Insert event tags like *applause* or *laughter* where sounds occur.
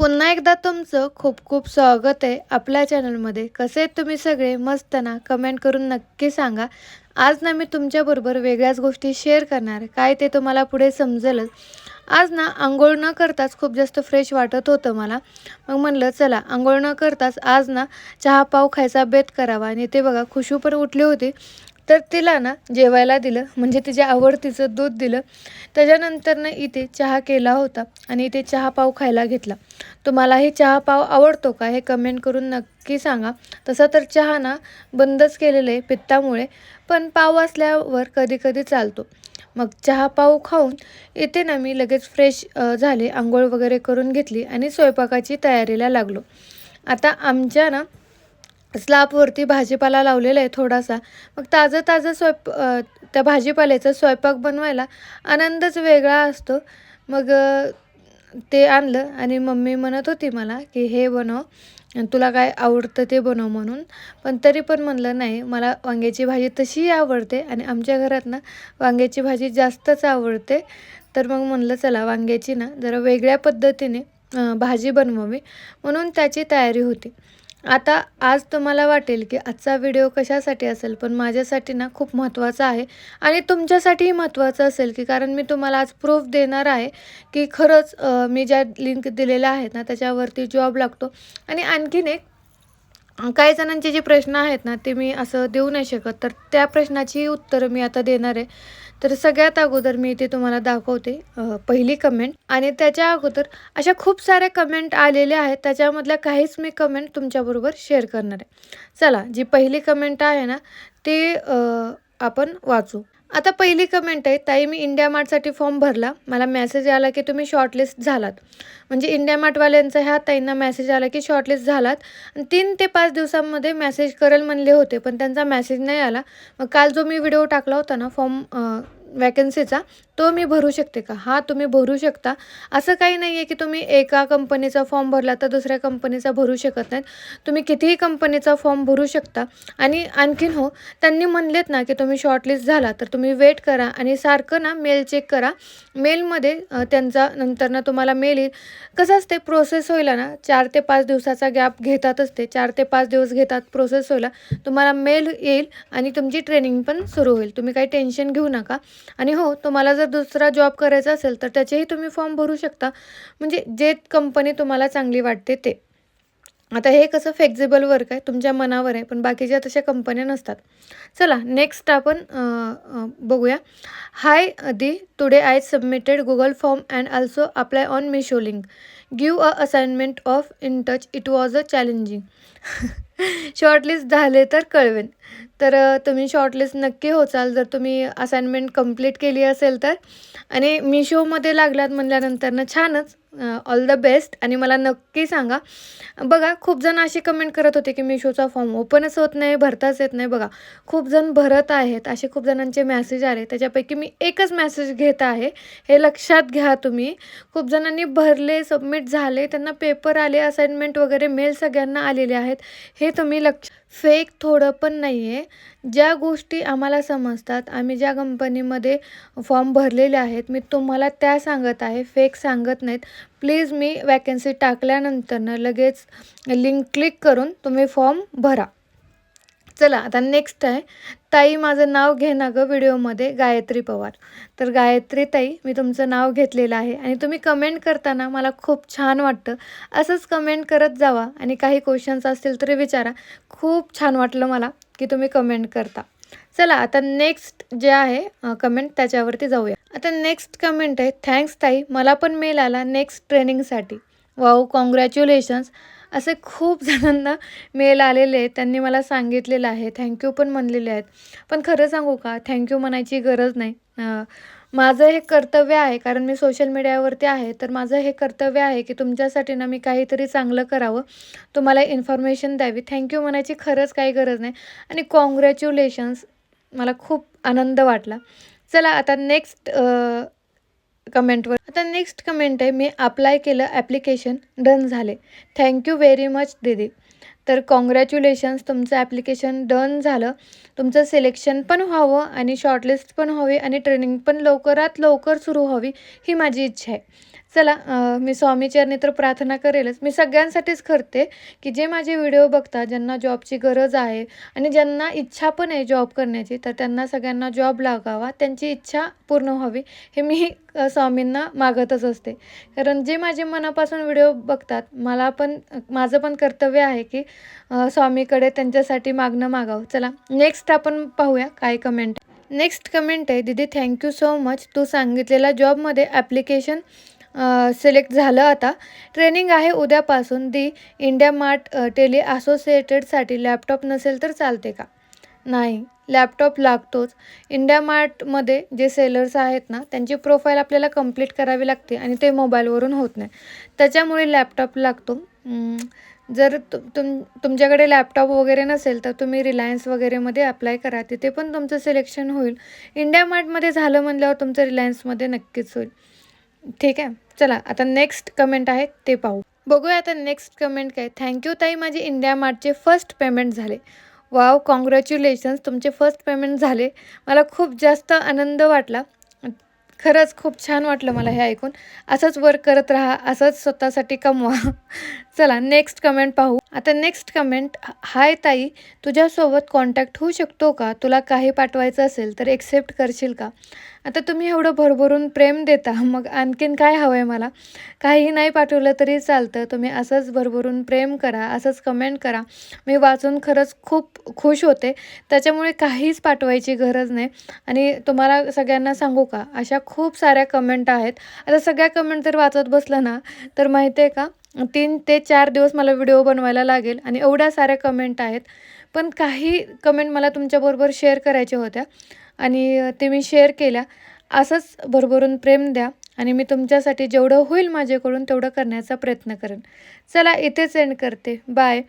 पुन्हा एकदा तुमचं खूप खूप स्वागत आहे आपल्या चॅनलमध्ये. कसे आहेत तुम्ही सगळे? मस्त ना? कमेंट करून नक्की सांगा. आज ना मी तुमच्याबरोबर वेगळ्याच गोष्टी शेअर करणार काय ते तुम्हाला पुढे समजेलच. आज ना आंघोळ न करताच खूप जास्त फ्रेश वाटत होतं मला. मग म्हणलं चला आंघोळ न करताच आज ना चहा पाव खायचा बेत करावा. आणि ते बघा खुशू पण उठली होती. तर तिला ना जेवायला दिलं. म्हणजे तिच्या आवडतीचं दूध दिलं. त्याच्यानंतर ना इथे चहा केला होता आणि इथे चहा पाव खायला घेतला. तुम्हालाही चहा पाव आवडतो का हे कमेंट करून नक्की सांगा. तसं तर चहा ना बंदच केलेलं आहे पित्तामुळे पण पाव असल्यावर कधी कधी चालतो. मग चहा पाव खाऊन इथे ना मी लगेच फ्रेश झाले आंघोळ वगैरे करून घेतली आणि स्वयंपाकाची तयारीला लागलो. आता आमच्या ना स्लापवरती भाजीपाला लावलेला आहे थोडासा. मग ताजं ताजं स्वयंप त्या भाजीपाल्याचा स्वयंपाक बनवायला आनंदच वेगळा असतो. मग ते आणलं आणि मम्मी म्हणत होती मला की हे बनव तुला काय आवडतं ते बनव म्हणून. पण तरी पण म्हणलं नाही मला वांग्याची भाजी तशीही आवडते आणि आमच्या घरात ना वांग्याची भाजी जास्तच आवडते. तर मग म्हणलं चला वांग्याची ना जरा वेगळ्या पद्धतीने भाजी बनवावी. म्हणून त्याची तयारी होती. आता आज तुम्हाला वाटेल की आजचा व्हिडिओ कशासाठी असेल पण माझ्यासाठी ना खूप महत्त्वाचा आहे आणि तुमच्यासाठीही महत्त्वाचं असेल की कारण मी तुम्हाला आज प्रूफ देणार आहे की खरंच मी ज्या लिंक दिलेल्या आहेत ना त्याच्यावरती जॉब लागतो आणि आणखीन एक काही जणांचे जे प्रश्न आहेत ना ते मी असं देऊ नाही शकत. तर त्या प्रश्नाची उत्तरं मी आता देणार आहे. तर सगळ्यात अगोदर मी इथे तुम्हाला दाखवते पहिली कमेंट आणि त्याच्या अगोदर अशा खूप साऱ्या कमेंट आलेल्या आहेत त्याच्यामधल्या काहीच मी कमेंट तुमच्याबरोबर शेअर करणार आहे. चला जी पहिली कमेंट आहे ना ती आपण वाचू. आता पहिली कमेंट आहे ताई मी इंडिया मार्टसाठी फॉर्म भरला. मला मेसेज आला की तुम्ही शॉर्टलिस्ट झालात. म्हणजे इंडिया मार्टवाल्यांचा ह्या ताईंना मेसेज आला की शॉर्टलिस्ट झालात. आणि तीन ते पाच दिवसांमध्ये मेसेज करेल म्हणले होते पण त्यांचा मेसेज नाही आला. मग काल जो मी व्हिडिओ टाकला होता ना फॉर्म वॅकन्सीचा तो मी भरू शकते का? हा तुम्ही भरू शकता. असं काही नाही आहे की तुम्ही एका कंपनीचा फॉर्म भरला तर दुसऱ्या कंपनीचा भरू शकत नाहीत. तुम्ही कितीही कंपनीचा फॉर्म भरू शकता. आणि आणखीन हो त्यांनी म्हणलेत ना की तुम्ही शॉर्टलिस्ट झाला तर तुम्ही वेट करा आणि सारखं ना मेल चेक करा. मेलमध्ये त्यांचा नंतर ना तुम्हाला मेल येईल. कसं असते प्रोसेस होईल ना चार ते पाच दिवसाचा गॅप घेतातच ते चार ते पाच दिवस घेतात प्रोसेस होईल तुम्हाला मेल येईल आणि तुमची ट्रेनिंग पण सुरू होईल. तुम्ही काही टेन्शन घेऊ नका. आणि हो तुम्हाला जर दुसरा जॉब करायचा असेल तर त्याचेही तुम्ही फॉर्म भरू शकता. म्हणजे जे कंपनी तुम्हाला चांगली वाटते ते. आता हे कसं फ्लेक्झिबल वर्क आहे तुमच्या मनावर आहे पण बाकीच्या तशा कंपन्या नसतात. चला नेक्स्ट आपण बघूया. Hi the today I submitted Google form and also apply on Meesho link give a assignment of in touch it was a challenging shortlist झाले तर कळवेन. तर तुम्ही शॉर्टलिस्ट नक्की होचाल. जर तुम्ही असाइनमेंट कंप्लीट केली असेल तर. आणि मिशोमध्ये लागलात म्हणल्यानंतर ना छानच. ऑल द बेस्ट आणि मला नक्की सांगा बघा खूप जण अशी कमेंट करत होते की मिशोचा फॉर्म ओपनच होत नाही भरताच येत नाही. बघा खूप जण भरत आहेत असे खूप जणांचे मॅसेज आले. त्याच्यापैकी मी एकच मॅसेज घेत आहे हे लक्षात घ्या तुम्ही. खूप जणांनी भरले सबमिट झाले त्यांना पेपर आले असाइनमेंट वगैरे मेल सगळ्यांना आलेले आहेत. हे तुम्ही लक्ष फेक थोडं पण नाही आहे ज्या गोष्टी आम्हाला समजतात आम्ही ज्या कंपनीमध्ये फॉर्म भरलेले आहेत मी तुम्हाला त्या सांगत आहे फेक सांगत नाहीत. प्लीज मी वॅकन्सी टाकल्यानंतरनं लगेच लिंक क्लिक करून तुम्ही फॉर्म भरा. चला आता नेक्स्ट आहे. ताई माझं नाव घे ना गं व्हिडिओमध्ये गायत्री पवार. तर गायत्री ताई मी तुमचं नाव घेतलेलं आहे आणि तुम्ही कमेंट करताना मला खूप छान वाटतं. असंच कमेंट करत जावा आणि काही क्वेश्चन्स असतील तरी विचारा. खूप छान वाटलं मला की तुम्ही कमेंट करता. चला आता नेक्स्ट जे आहे कमेंट त्याच्यावरती जाऊया. आता नेक्स्ट कमेंट आहे थँक्स ताई मला पण मेल आला नेक्स्ट ट्रेनिंगसाठी वाऊ कॉंग्रॅच्युलेशन्स असे खूप *laughs* जणांना मेल आलेले त्यांनी मला सांगितलेलं आहे. थँक्यू पण म्हणलेले आहेत. पण खरं सांगू का? थँक्यू म्हणायची गरज नाही. माझं हे कर्तव्य आहे कारण मी सोशल मीडियावरती आहे तर माझं हे कर्तव्य आहे की तुमच्यासाठी ना मी काहीतरी चांगलं करावं. तुम्हाला इन्फॉर्मेशन द्यावी. थँक्यू म्हणायची खरंच काही गरज नाही. आणि कॉंग्रॅच्युलेशन्स मला खूप आनंद वाटला. चला आता नेक्स्ट कमेंटवर. आता नेक्स्ट कमेंट आहे मी अप्लाय केलं ॲप्लिकेशन डन झाले. थँक्यू व्हेरी मच दीदी. तर कॉंग्रॅच्युलेशन्स तुमचं ॲप्लिकेशन डन झालं. तुमचं सिलेक्शन पण व्हावं आणि शॉर्टलिस्ट पण व्हावी आणि ट्रेनिंग पण लवकरात लवकर सुरू व्हावी ही माझी इच्छा आहे. चला मी स्वामीचरणी तर प्रार्थना करेलच. मी सगळ्यांसाठीच करते की जे माझे व्हिडिओ बघतात ज्यांना जॉबची गरज आहे आणि ज्यांना इच्छा पण आहे जॉब करण्याची तर त्यांना सगळ्यांना जॉब लागावा त्यांची इच्छा पूर्ण व्हावी हे मी स्वामींना मागतच असते. कारण जे माझे मनापासून व्हिडिओ बघतात मला पण माझं पण कर्तव्य आहे की स्वामीकडे त्यांच्यासाठी मागणं मागावं. चला नेक्स्ट आपण पाहूया काय कमेंट नेक्स्ट कमेंट आहे दीदी थँक्यू सो मच तू सांगितलेला जॉबमध्ये ॲप्लिकेशन सिलेक्ट झालं आता. ट्रेनिंग आहे उद्यापासून. दी इंडिया मार्ट टेली असोसिएटेडसाठी लॅपटॉप नसेल तर चालते का? नाही. लॅपटॉप लागतोच. इंडिया मार्टमध्ये जे सेलर्स आहेत ना त्यांची प्रोफाईल आपल्याला कंप्लीट करावी लागते आणि ते मोबाईलवरून होत नाही. त्याच्यामुळे लॅपटॉप लागतो. जर तु तुम तुमच्याकडे लॅपटॉप वगैरे नसेल तर तुम्ही रिलायन्स वगैरेमध्ये अप्लाय करा. तिथे पण तुमचं सिलेक्शन होईल. इंडिया मार्टमध्ये झालं म्हणल्यावर तुमचं रिलायन्समध्ये नक्कीच होईल. ठीक आहे. चला आता नेक्स्ट कमेंट आहे ते पाहू. बघूया आता नेक्स्ट कमेंट काय. थँक्यू ताई माझे इंडिया मार्टचे फर्स्ट पेमेंट झाले. वाव कॉंग्रॅच्युलेशन्स तुमचे फर्स्ट पेमेंट झाले. मला खूप जास्त आनंद वाटला. खरंच खूप छान वाटलं मला हे ऐकून. असंच वर्क करत राहा असंच स्वतःसाठी कमवा. चला नेक्स्ट कमेंट पाहू. आता नेक्स्ट कमेंट हाय ताई तुझ्यासोबत कॉन्टॅक्ट होऊ शकतो का? तुला काही पाठवायचं असेल तर एक्सेप्ट करशील का? आता तुम्ही एवढं भरभरून प्रेम देता मग आणखीन काय हवं आहे मला? काही नाही पाठवलं तरी चालतं. तुम्ही असंच भरभरून प्रेम करा असंच कमेंट करा. मी वाचून खरंच खूप खुश होते. त्याच्यामुळे काहीच पाठवायची गरज नाही. आणि तुम्हाला सगळ्यांना सांगू का अशा खूप साऱ्या कमेंट आहेत. आता सगळ्या कमेंट जर वाचत बसलं ना तर माहिती आहे का तीन ते चार दिवस मला व्हिडिओ बनवायला लागेल आणि एवढ्या साऱ्या कमेंट आहेत. पण काही कमेंट मला तुमच्याबरोबर शेअर करायच्या होत्या आणि ते मी शेअर केल्या. असंच भरभरून प्रेम द्या आणि मी तुमच्यासाठी जेवढं होईल माझ्याकडून तेवढं करण्याचा प्रयत्न करेन. चला इथेच एंड करते. बाय